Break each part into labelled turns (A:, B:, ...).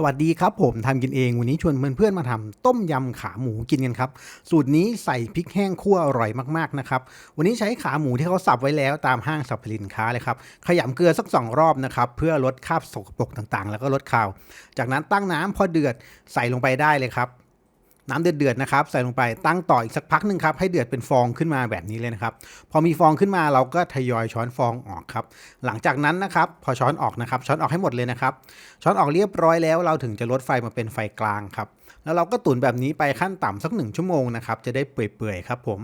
A: สวัสดีครับผมทำกินเองวันนี้ชวนเพื่อนๆมาทำต้มยำขาหมูกินกันครับสูตรนี้ใส่พริกแห้งคั่วอร่อยมากๆนะครับวันนี้ใช้ขาหมูที่เขาสับไว้แล้วตามห้างสรรพสินค้าเลยครับขยำเกลือสักสองรอบนะครับเพื่อลดคราบสกปรกต่างๆ แล้วก็ลดคาว จากนั้นตั้งน้ำพอเดือดใส่ลงไปได้เลยครับ น้ำเดือดๆนะครับ ใส่ลงไปตั้งต่ออีกสักพักหนึ่งครับให้เดือดเป็นฟองขึ้นมาแบบนี้เลยนะครับ พอมีฟองขึ้นมาเราก็ทยอยช้อนฟองออกครับ หลังจากนั้นนะครับพอช้อนออกนะครับช้อนออกให้หมดเลยนะครับ ช้อนออกเรียบร้อยแล้วเราถึงจะลดไฟมาเป็นไฟกลางครับ แล้วเราก็ตุ๋นแบบนี้ไปขั้นต่ำสักหนึ่งชั่วโมงนะครับจะได้เปื่อยๆครับผม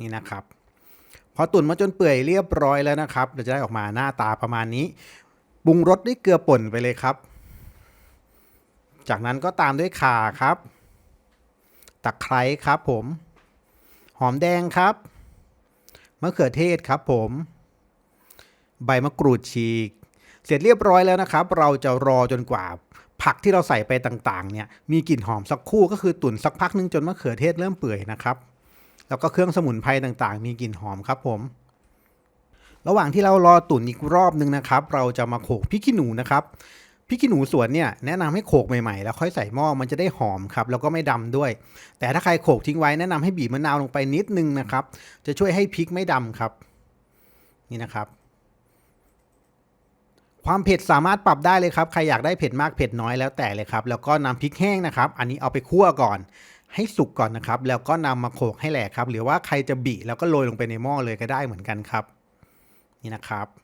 A: นี่นะครับพอตุ๋นมาจนเปื่อยเรียบร้อยแล้วนะครับเราจะได้ออกมาหน้าตาประมาณนี้ปรุงรสด้วยเกลือป่นไปเลยครับ จากนั้นก็ตามด้วยข่าครับ ตะไคร้ครับผม หอมแดงครับ มะเขือเทศครับผม ใบมะกรูดฉีก เสร็จเรียบร้อยแล้วนะครับ เราจะรอจนกว่าผักที่เราใส่ไปต่างๆ เนี่ย มีกลิ่นหอมสักคู่ก็คือตุ๋นสักพักนึงจนมะเขือเทศเริ่มเปื่อยนะครับ แล้วก็เครื่องสมุนไพรต่างๆ มีกลิ่นหอมครับผม ระหว่างที่เรารอตุ๋นอีกรอบหนึ่งนะครับ เราจะมาโขลกพริกขี้หนูนะครับ พริกขี้หนูสวนเนี่ยแนะนำให้โขกใหม่ๆ แล้วค่อยใส่หม้อมันจะได้หอมครับแล้วก็ไม่ดำด้วย แต่ถ้าใครโขกทิ้งไว้แนะนำให้บีบมะนาวลงไปนิดนึงนะครับ จะช่วยให้พริกไม่ดำครับ นี่นะครับ ความเผ็ดสามารถปรับได้เลยครับ ใครอยากได้เผ็ดมากเผ็ดน้อยแล้วแต่เลยครับ แล้วก็นำพริกแห้งนะครับ อันนี้เอาไปคั่วก่อน ให้สุกก่อนนะครับ แล้วก็นำมาโขกให้แหลกครับ หรือว่าใครจะบีแล้วก็โรยลงไปในหม้อเลยก็ได้เหมือนกันครับ นี่นะครับ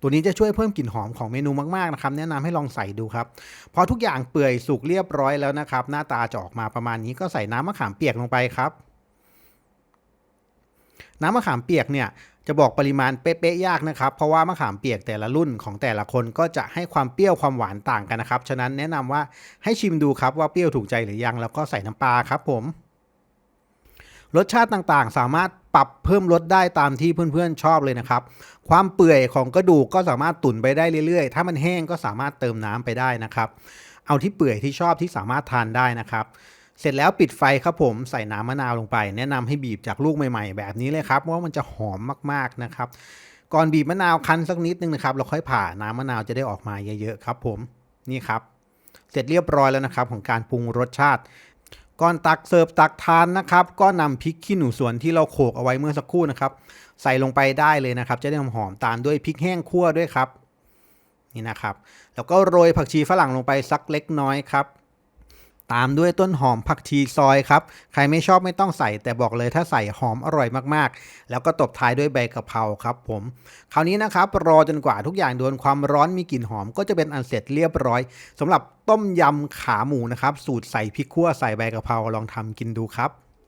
A: ตัวนี้จะช่วยเพิ่มกลิ่นหอมของเมนูมากๆนะครับแนะนำให้ลองใส่ดูครับพอทุกอย่างเปื่อยสุกเรียบร้อยแล้วนะครับ หน้าตาจะออกมาประมาณนี้ก็ใส่น้ำมะขามเปียกลงไปครับ น้ำมะขามเปียกเนี่ยจะบอกปริมาณเป๊ะๆยากนะครับ เพราะว่ามะขามเปียกแต่ละรุ่นของแต่ละคนก็จะให้ความเปรี้ยวความหวานต่างกันนะครับ ฉะนั้นแนะนำว่าให้ชิมดูครับว่าเปรี้ยวถูกใจหรือยังแล้วก็ใส่น้ำปลาครับผม รสชาติต่างๆ สามารถปรับเพิ่มรสได้ตามที่เพื่อนๆชอบเลยนะครับ ความเปื่อยของกระดูกก็สามารถตุ๋นไปได้เรื่อยๆ ถ้ามันแห้งก็สามารถเติมน้ำไปได้นะครับ เอาที่เปื่อยที่ชอบที่สามารถทานได้นะครับ เสร็จแล้วปิดไฟครับผมใส่น้ำมะนาวลงไป แนะนำให้บีบจากลูกใหม่ๆ แบบนี้เลยครับว่ามันจะหอมมากๆนะครับ ก่อนบีบมะนาวคั้นสักนิดนึงนะครับเราค่อยผ่าน้ำมะนาวจะได้ออกมาเยอะๆครับ ผมนี่ครับเสร็จเรียบร้อยแล้วนะครับของการปรุงรสชาติ ก่อนตักเสิร์ฟตักทานนะครับ ก็นำพริกขี้หนูสวนที่เราโขลกเอาไว้เมื่อสักครู่นะครับ ใส่ลงไปได้เลยนะครับ จะได้หอมๆตามด้วยพริกแห้งคั่วด้วยครับ นี่นะครับ แล้วก็โรยผักชีฝรั่งลงไปสักเล็กน้อยครับ ตามด้วยต้นหอมผักชีซอยครับ ใครไม่ชอบไม่ต้องใส่ แต่บอกเลยถ้าใส่หอมอร่อยมากๆ แล้วก็ตบท้ายด้วยใบกะเพราครับผม คราวนี้นะครับรอจนกว่าทุกอย่างโดนความร้อนมีกลิ่นหอมก็จะเป็นอันเสร็จเรียบร้อยสำหรับต้มยำขาหมูนะครับ สูตรใส่พริกขั่วใส่ใบกะเพราลองทำกินดูครับ